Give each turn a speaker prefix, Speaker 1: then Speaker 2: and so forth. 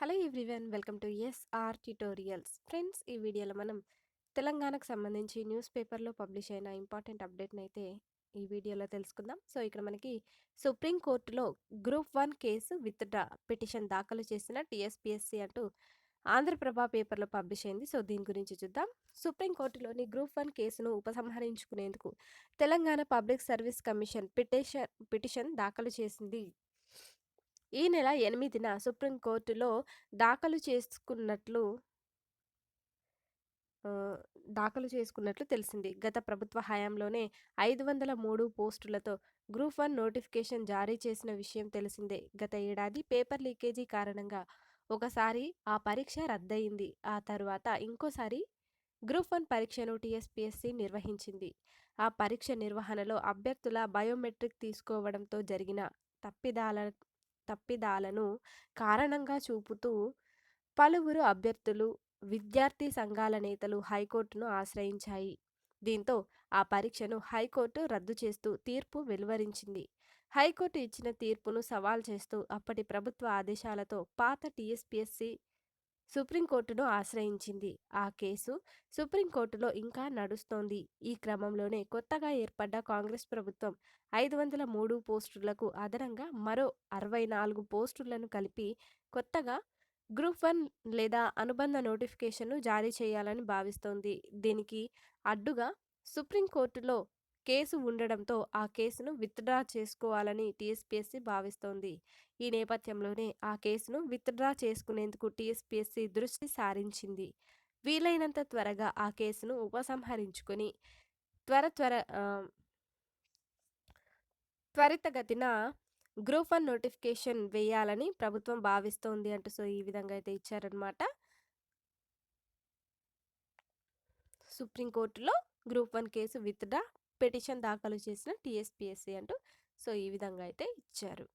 Speaker 1: Hello everyone welcome to SR tutorials. Friends ఈ వీడియోలో మనం తెలంగాణకు సంబంధించి న్యూస్ పేపర్లో పబ్లిష్ అయిన ఇంపార్టెంట్ అప్డేట్ని అయితే ఈ వీడియోలో తెలుసుకుందాం. సో ఇక్కడ మనకి సుప్రీంకోర్టులో group one case withdraw petition దాఖలు చేసిన టీఎస్పీఎస్సీ అంటూ ఆంధ్రప్రభ పేపర్లో పబ్లిష్ అయింది. సో దీని గురించి చూద్దాం. సుప్రీంకోర్టులోని గ్రూప్ వన్ కేసును ఉపసంహరించుకునేందుకు Telangana public service commission petition petition దాఖలు చేసింది ఈ నెల ఎనిమిదిన సుప్రీంకోర్టులో దాఖలు చేసుకున్నట్లు దాఖలు చేసుకున్నట్లు తెలిసింది. గత ప్రభుత్వ హయాంలోనే ఐదు వందల మూడు పోస్టులతో గ్రూప్ వన్ నోటిఫికేషన్ జారీ చేసిన విషయం తెలిసిందే. గత ఏడాది పేపర్ లీకేజీ కారణంగా ఒకసారి ఆ పరీక్ష రద్దయింది. ఆ తర్వాత ఇంకోసారి గ్రూప్ వన్ పరీక్షను టీఎస్పీఎస్సీ నిర్వహించింది. ఆ పరీక్ష నిర్వహణలో అభ్యర్థుల బయోమెట్రిక్ తీసుకోవడంతో జరిగిన తప్పిదాల తప్పిదాలను కారణంగా చూపుతూ పలువురు అభ్యర్థులు విద్యార్థి సంఘాల నేతలు హైకోర్టును ఆశ్రయించాయి. దీంతో ఆ పరీక్షను హైకోర్టు రద్దు చేస్తూ తీర్పు వెలువరించింది. హైకోర్టు ఇచ్చిన తీర్పును సవాల్ చేస్తూ అప్పటి ప్రభుత్వ ఆదేశాలతో పాత టీఎస్పీఎస్సీ సుప్రీంకోర్టును ఆశ్రయించింది. ఆ కేసు సుప్రీంకోర్టులో ఇంకా నడుస్తోంది. ఈ క్రమంలోనే కొత్తగా ఏర్పడ్డ కాంగ్రెస్ ప్రభుత్వం ఐదు వందల మూడు పోస్టులకు అదనంగా మరో అరవై నాలుగు పోస్టులను కలిపి కొత్తగా గ్రూప్ వన్ లేదా అనుబంధ నోటిఫికేషన్ను జారీ చేయాలని భావిస్తోంది. దీనికి అడ్డుగా సుప్రీంకోర్టులో కేసు ఉండడంతో ఆ కేసును విత్డ్రా చేసుకోవాలని టీఎస్పీఎస్సీ భావిస్తోంది. ఈ నేపథ్యంలోనే ఆ కేసును విత్డ్రా చేసుకునేందుకు టీఎస్పీఎస్సీ దృష్టి సారించింది. వీలైనంత త్వరగా ఆ కేసును ఉపసంహరించుకొని త్వర త్వర త్వరితగతిన గ్రూప్ వన్ నోటిఫికేషన్ వేయాలని ప్రభుత్వం భావిస్తోంది అంటూ సో ఈ విధంగా అయితే ఇచ్చారనమాట సుప్రీంకోర్టులో group one case withdraw petition దాఖలు చేసిన టీఎస్పీఎస్సీ అంటూ సో ఈ విధంగా అయితే ఇచ్చారు.